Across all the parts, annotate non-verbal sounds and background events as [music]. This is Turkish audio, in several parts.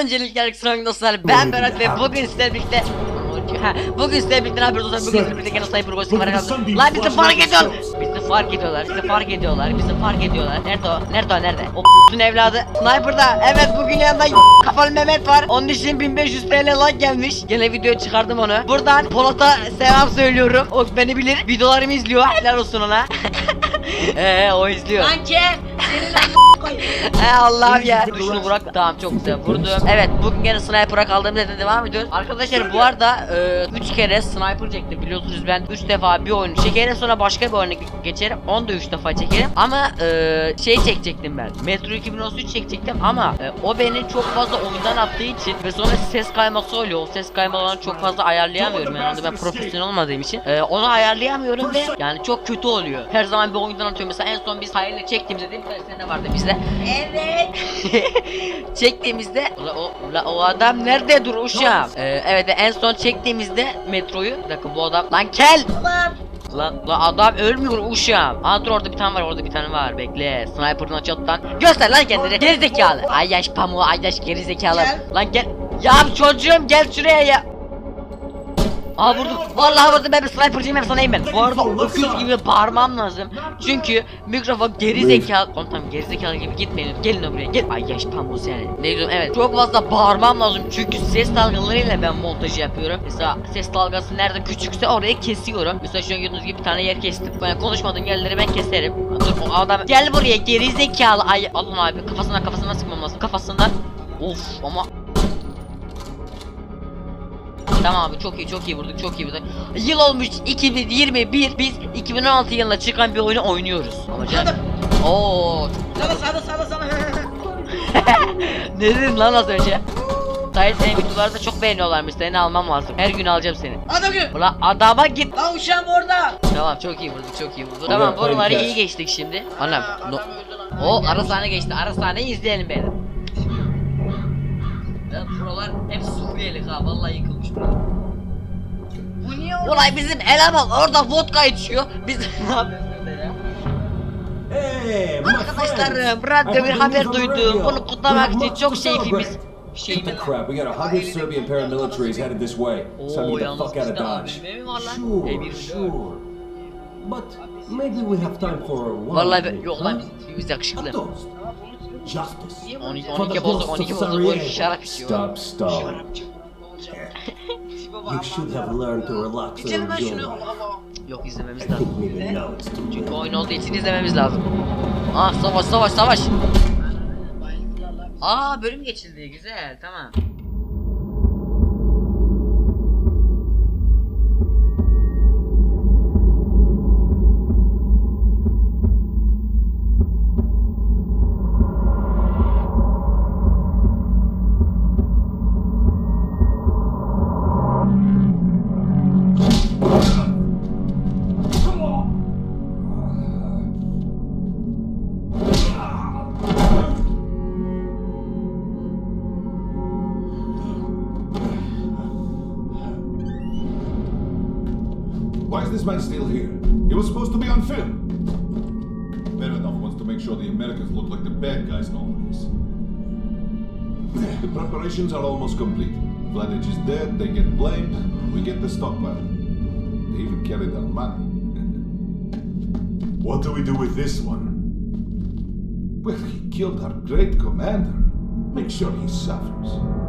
Öncelikle sınav dostlar ben Berat ve bugün sizlerle birlikte Ha, Bugün sizlerle birlikte ne yapıyoruz dostlar? Bugün sizlerle birlikte gene sniper koştum var herhalde. Lan bizi fark ediyor. Bizi fark ediyorlar. Bizi fark ediyorlar. Bizi fark ediyorlar. Nerede o? Nerede o? Nerede? O [laughs] p***ün evladı. Sniper'da. Evet bugün yanında [laughs] kafalı Mehmet var. Onun için 1500 TL like gelmiş. Gene video çıkardım onu. Buradan Polat'a selam söylüyorum. O beni bilir. Videolarımı izliyor. Helal olsun ona. [laughs] Eee o izliyor. Kanki senin He Allah'ım ya. Şunu bırak. Tamam çok güzel vurdum. Evet bugün gene sniper'a kaldığımız yerden devam ediyoruz. Arkadaşlar bu arada 3 kere sniper çektim biliyorsunuz ben 3 defa bir oyun çekerim sonra başka bir oyuna ge- geçerim. Onu da 3 defa çekerim. Ama e, şey çekecektim ben. Metro 2033 çekecektim ama e, o beni çok fazla oyundan attığı için ve sonra ses kayması oluyor. O ses kaymalarını çok fazla ayarlayamıyorum. Yani ben profesyonel olmadığım için. E, onu ayarlayamıyorum ve yani çok kötü oluyor. Her zaman bir oyundan atıyorum. Mesela en son biz hayırlı çektiğimizde değil mi? Sene vardı bizde. Evet. [laughs] çektiğimizde ula o, ula o adam nerede dur uşağım? Ee, evet en son çektiğimizde metroyu bir dakika bu adam lan kel Ulan. lan, lan adam ölmüyor uşağım. Aa dur orada bir tane var orada bir tane var bekle sniper'ın açıktan göster lan kendini geri zekalı. Ay yaş pamuğu ay yaş geri zekalı. Gel. Lan gel ya çocuğum gel şuraya ya. Aa vurdum. Vallahi vurdum ben bir sniper'cıyım hep sanayım ben. Bu arada öküz gibi bağırmam lazım. Çünkü mikrofon geri zekalı. Oğlum tamam geri zekalı gibi gitmeyin. Gelin buraya. Gel. Ay yaş pamuğu seni. Ne diyorum evet. Çok fazla bağırmam lazım. Çünkü ses dalgalarıyla ben montajı yapıyorum. Mesela ses dalgası nerede küçükse orayı kesiyorum. Mesela şu an gördüğünüz gibi bir tane yer kestim. Ben konuşmadığım yerleri ben keserim. Dur o adam gel buraya geri zekalı. Ay alın abi kafasına kafasına sıkmam lazım. Kafasından. Of ama Tamam abi çok iyi çok iyi vurduk çok iyi vurduk. Yıl olmuş 2021 biz 2016 yılında çıkan bir oyunu oynuyoruz. Ama canım. Hadi. Oo. Sana sana sana sana. ne dedin lan az önce? Sayın senin videoları da çok beğeniyorlarmış. Seni almam lazım. Her gün alacağım seni. Adam. Ulan adama git. Lan uşağım orada. Tamam çok iyi vurduk çok iyi vurduk. Tamam buraları iyi geçtik şimdi. Anam. Aa, No. Adam öldü lan. O ara sahne geçti. Ara sahneyi izleyelim beyler. Ya buralar hep Suriyeli ha. Vallahi yıkılmış buralar. Bu niye orada? Olay bizim eleman orada vodka içiyor. Biz ne yapıyoruz burada ya? Hey, Arkadaşlarım radyo bir haber duydum. Bunu kutlamak için çok keyfimiz. Get the crap. We got a hundred Serbian paramilitaries headed this way. So I need the fuck out of Dodge. Sure, E1 sure. But maybe we have time for one. Vallahi yok lan biz yakışıklı. Justice. 12, For the 12 bozuk ghosts 12 of bozuk o Sarajevo. şarap içiyor. Stop, stop. Şarapçı. Ne olacak? You should have learned to relax and İçelim ben enjoy şunu. life. Allah Allah. Yok izlememiz I lazım. it's too Çünkü late. oyun olduğu için izlememiz lazım. Ah savaş savaş savaş. Bayıldılar lan. Aa bölüm geçildi güzel tamam. This man still here? He was supposed to be on film. Berenov wants to make sure the Americans look like the bad guys in all of this. The preparations are almost complete. Vladich is dead, they get blamed, we get the stockpile. They even carried our money. What do we do with this one? Well, he killed our great commander. Make sure he suffers.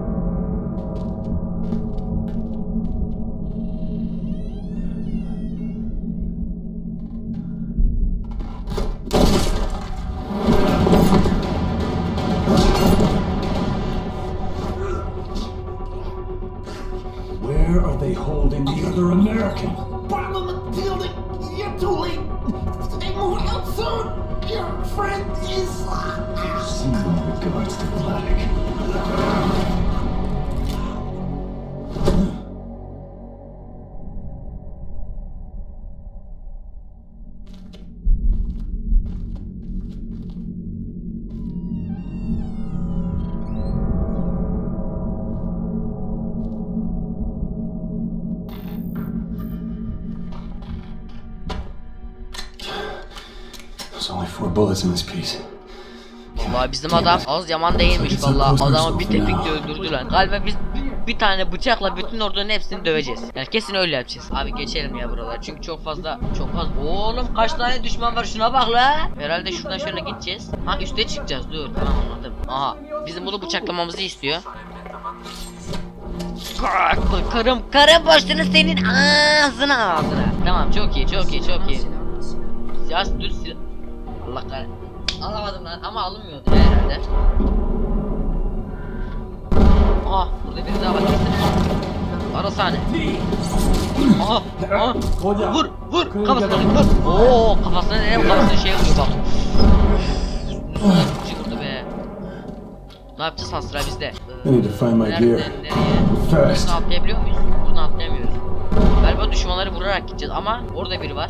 Guards the There's only four bullets in this piece. Vallahi bizim adam az yaman değilmiş vallahi adamı bir tepikle öldürdüler. Galiba biz bir tane bıçakla bütün ordunun hepsini döveceğiz. Yani kesin öyle yapacağız. Abi geçelim ya buralar çünkü çok fazla çok fazla. Oğlum kaç tane düşman var şuna bak la. Herhalde şuradan şöyle gideceğiz. Ha üste çıkacağız dur tamam anladım. Aha bizim bunu bıçaklamamızı istiyor. Kar- Karım karım başını senin ağzına ağzına. Tamam çok iyi çok iyi çok iyi. Siyas dur silah. Allah kahretsin. Alamadım lan ama alınmıyordu ya herhalde. Ah burada biri daha var kesin. Ara sahne. Aha, aha. Vur, vur, kafasına vur. Oo, kafasına ne? Kafasına şey vuruyor bak. Çıkırdı be. Ne yapacağız Hasra bizde? Ee, nereden nereye? Buradan atlayabiliyor muyuz? Buradan atlayamıyoruz. Galiba düşmanları vurarak gideceğiz ama orada biri var.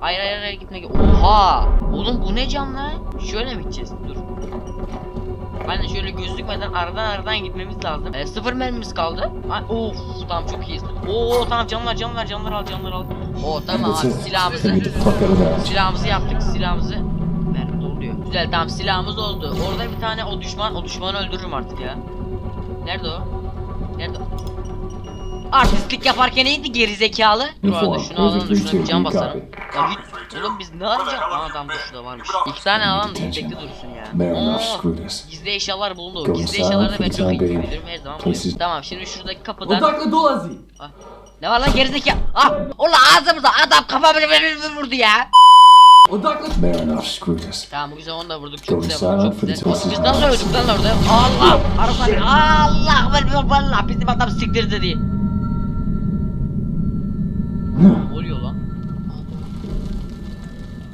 Hayır hayır hayır gitme. Oha! Oğlum bu ne can lan? Şöyle mi gideceğiz? Dur. Aynen şöyle gözükmeden aradan aradan gitmemiz lazım. E, sıfır mermimiz kaldı. Ay, of tamam çok iyiyiz. Oo tamam canlar canlar canlar al canlar al. Oo tamam abi silahımızı silahımızı yaptık silahımızı. Mermi doluyor. Güzel tamam silahımız oldu. Orada bir tane o düşman o düşmanı öldürürüm artık ya. Nerede o? Nerede o? Artistlik yaparken neydi geri zekalı? Dur arada şunu alalım da şuna bir can basalım. Ya hiç, oğlum biz ne yapacağız? Aa tamam dur şurada varmış. İki tane alalım da bekle dursun ya. Marinov Oo. Gizli eşyalar bulundu. Go Gizli eşyalarda ben çok iyi bilirim her zaman. Buluyorum. Tamam şimdi şuradaki kapıdan. Odaklı dolazi. Ah, Ne var lan gerizekalı? Ah! Ulan ağzımıza adam kafamı vurdu ya. Odaklı. Tamam bu güzel onu da vurduk çok güzel vurduk çok güzel. Oğlum biz nasıl öldük lan orada? Allah! Arasani Allah! Ben valla bizim adam siktir dedi. Oluyor lan?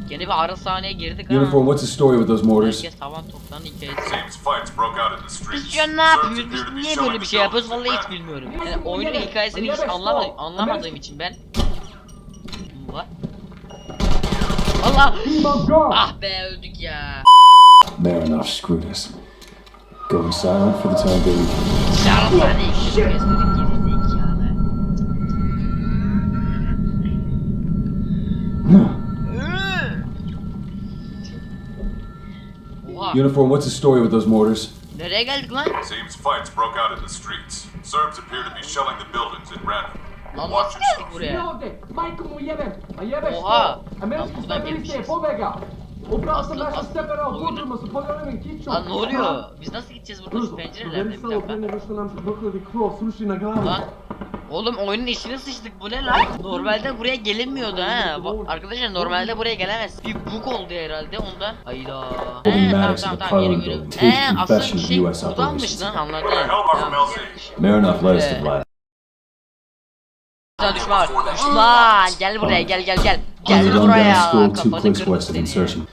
Gene bir ara sahneye girdik ha. Uniform, what's the story with those mortars? Herkes tavan toptan hikayesi. Biz şu an ne yapıyoruz? Biz niye böyle bir şey yapıyoruz? Vallahi hiç bilmiyorum. Yani oyunun hikayesini hiç anlamadım, anlamadığım için ben... What? Allah! Ah be öldük ya. Marinov screwed us. Going silent for the time being. Şarap hadi Oha Uniform, what's the story with those mortars? nereye geldik lan? Seems fights broke out in the streets. Serbs appear to be shelling the buildings in random. Lan nasıl geldik buraya? Oha. Lan buradan gelmişiz. Lan ne oluyor? Biz nasıl gideceğiz buradan şu pencerelerden bir dakika. Lan Oğlum oyunun içine sıçtık bu ne lan? Normalde buraya gelinmiyordu ha. Arkadaşlar normalde buraya gelemez. Bir bug oldu herhalde ondan. Hayda. He tamam tamam the tamam yeni görüyorum. He aslında şey buradanmış lan anladım. Marinov. Düşman gel buraya gel gel gel. Gel buraya. Kafanı kırdım seni.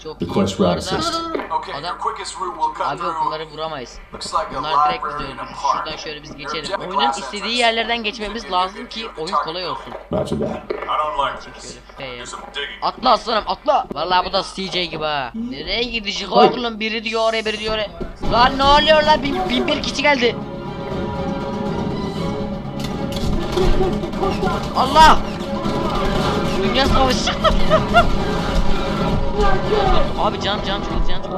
Çok The iyi. quest Bu route arada- assist. Okay, Adam- your quickest route will cut Abi through. bunları vuramayız. Looks like a Bunlar direkt bizi öldürür. Şuradan şöyle biz Your geçelim. Oyunun istediği yerlerden will geçmemiz lazım the ki oyun kolay olsun. Roger that. Atla aslanım atla. Vallahi bu da CJ gibi ha. Nereye gidecek oğlum? Biri diyor oraya biri diyor oraya. Lan ne oluyor lan? Bin, bin bir kişi geldi. Allah! Dünya savaşı. [laughs] Abi can can çok can çok.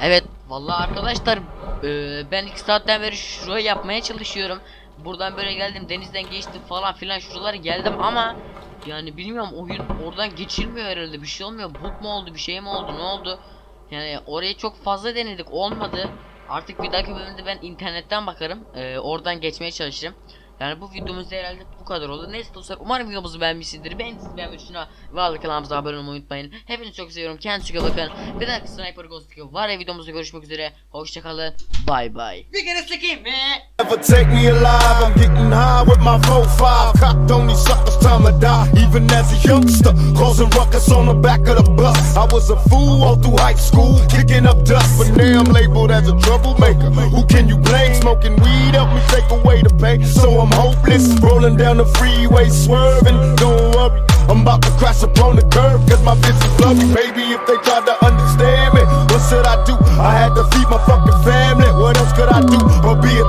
Evet vallahi arkadaşlar eee, ben iki saatten beri şurayı yapmaya çalışıyorum. Buradan böyle geldim denizden geçtim falan filan şuralara geldim ama yani bilmiyorum oyun oradan geçilmiyor herhalde bir şey olmuyor. Bug mu oldu bir şey mi oldu ne oldu? Yani orayı çok fazla denedik olmadı. Artık bir dahaki bölümde ben internetten bakarım. eee, oradan geçmeye çalışırım. Yani bu videomuz da herhalde bu kadar oldu. Neyse dostlar umarım videomuzu beğenmişsinizdir. Ben sizi beğenmeyi düşünüyorum. Ve arada kanalımıza abone olmayı unutmayın. Hepinizi çok seviyorum. Kendinize iyi bakın. Bir dahaki Sniper Ghost 2 var ya videomuzda görüşmek üzere. Hoşçakalın. Bay bay. Bir kere sikeyim mi? Never take me alive. I'm getting high with my 4-5. Cocked on these suckers, time to die. Even as a youngster, causing ruckus on the back of the bus. I was a fool all through high school, kicking up dust. But now I'm labeled as a troublemaker. Who can you blame? Smoking weed help me take away the pain. So I'm hopeless. Rolling down the freeway, swerving. Don't worry, I'm about to crash upon the curb, cause my bitch is blurry. Maybe if they tried to understand me, what should I do? I had to feed my fucking family. What else could I do? but be a